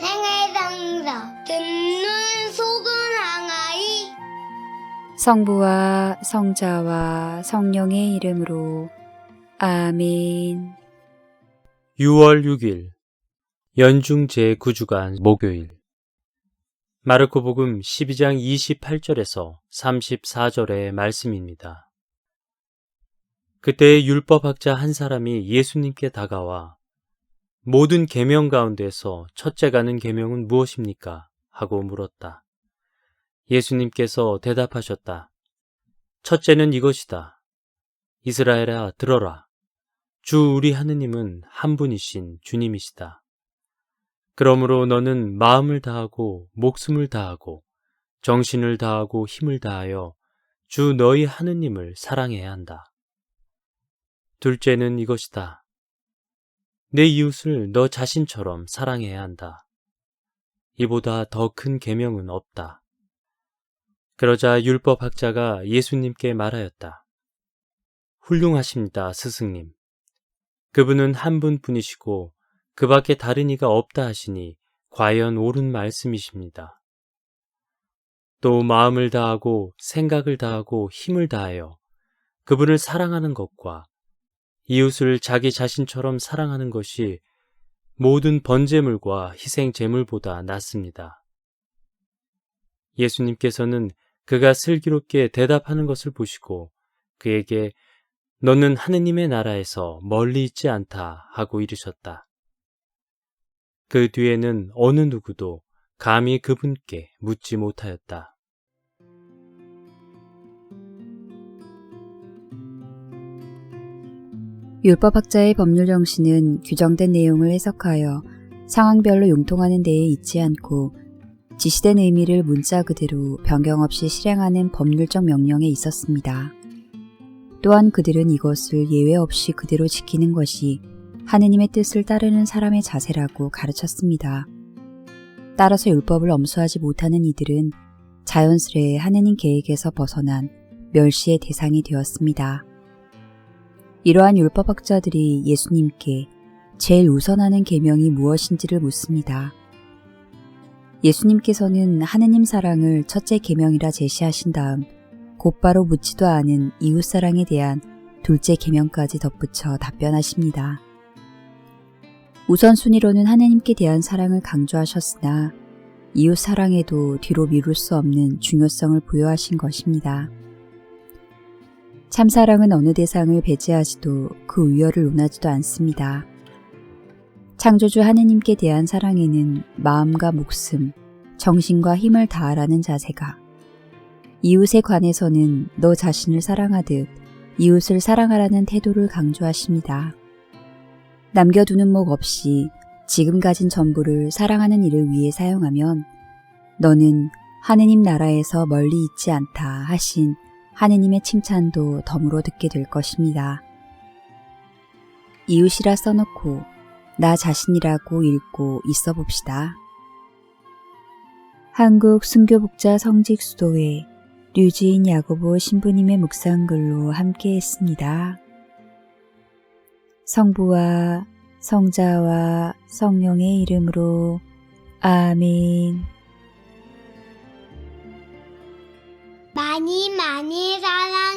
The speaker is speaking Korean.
생애장사 듣는 속은 항아리 성부와 성자와 성령의 이름으로 아멘. 6월 6일 연중 제9주간 목요일 마르코복음 12장 28절에서 34절의 말씀입니다. 그때 율법학자 한 사람이 예수님께 다가와 모든 계명 가운데서 첫째 가는 계명은 무엇입니까? 하고 물었다. 예수님께서 대답하셨다. 첫째는 이것이다. 이스라엘아 들어라. 주 우리 하느님은 한 분이신 주님이시다. 그러므로 너는 마음을 다하고 목숨을 다하고 정신을 다하고 힘을 다하여 주 너희 하느님을 사랑해야 한다. 둘째는 이것이다. 내 이웃을 너 자신처럼 사랑해야 한다. 이보다 더 큰 계명은 없다. 그러자 율법학자가 예수님께 말하였다. 훌륭하십니다, 스승님. 그분은 한 분뿐이시고 그 밖에 다른 이가 없다 하시니 과연 옳은 말씀이십니다. 또 마음을 다하고 생각을 다하고 힘을 다하여 그분을 사랑하는 것과 이웃을 자기 자신처럼 사랑하는 것이 모든 번제물과 희생 제물보다 낫습니다. 예수님께서는 그가 슬기롭게 대답하는 것을 보시고 그에게 너는 하느님의 나라에서 멀리 있지 않다 하고 이르셨다. 그 뒤에는 어느 누구도 감히 그분께 묻지 못하였다. 율법학자의 법률 정신은 규정된 내용을 해석하여 상황별로 용통하는 데에 있지 않고 지시된 의미를 문자 그대로 변경 없이 실행하는 법률적 명령에 있었습니다. 또한 그들은 이것을 예외 없이 그대로 지키는 것이 하느님의 뜻을 따르는 사람의 자세라고 가르쳤습니다. 따라서 율법을 엄수하지 못하는 이들은 자연스레 하느님 계획에서 벗어난 멸시의 대상이 되었습니다. 이러한 율법학자들이 예수님께 제일 우선하는 계명이 무엇인지를 묻습니다. 예수님께서는 하느님 사랑을 첫째 계명이라 제시하신 다음 곧바로 묻지도 않은 이웃 사랑에 대한 둘째 계명까지 덧붙여 답변하십니다. 우선순위로는 하느님께 대한 사랑을 강조하셨으나 이웃 사랑에도 뒤로 미룰 수 없는 중요성을 부여하신 것입니다. 참사랑은 어느 대상을 배제하지도 그 우열을 논하지도 않습니다. 창조주 하느님께 대한 사랑에는 마음과 목숨, 정신과 힘을 다하라는 자세가, 이웃에 관해서는 너 자신을 사랑하듯 이웃을 사랑하라는 태도를 강조하십니다. 남겨두는 목 없이 지금 가진 전부를 사랑하는 일을 위해 사용하면 너는 하느님 나라에서 멀리 있지 않다 하신 하느님의 칭찬도 덤으로 듣게 될 것입니다. 이웃이라 써놓고 나 자신이라고 읽고 있어 봅시다. 한국 순교복자 성직 수도회 류지인 야고보 신부님의 묵상글로 함께 했습니다. 성부와 성자와 성령의 이름으로 아멘. Mani, mani, rana.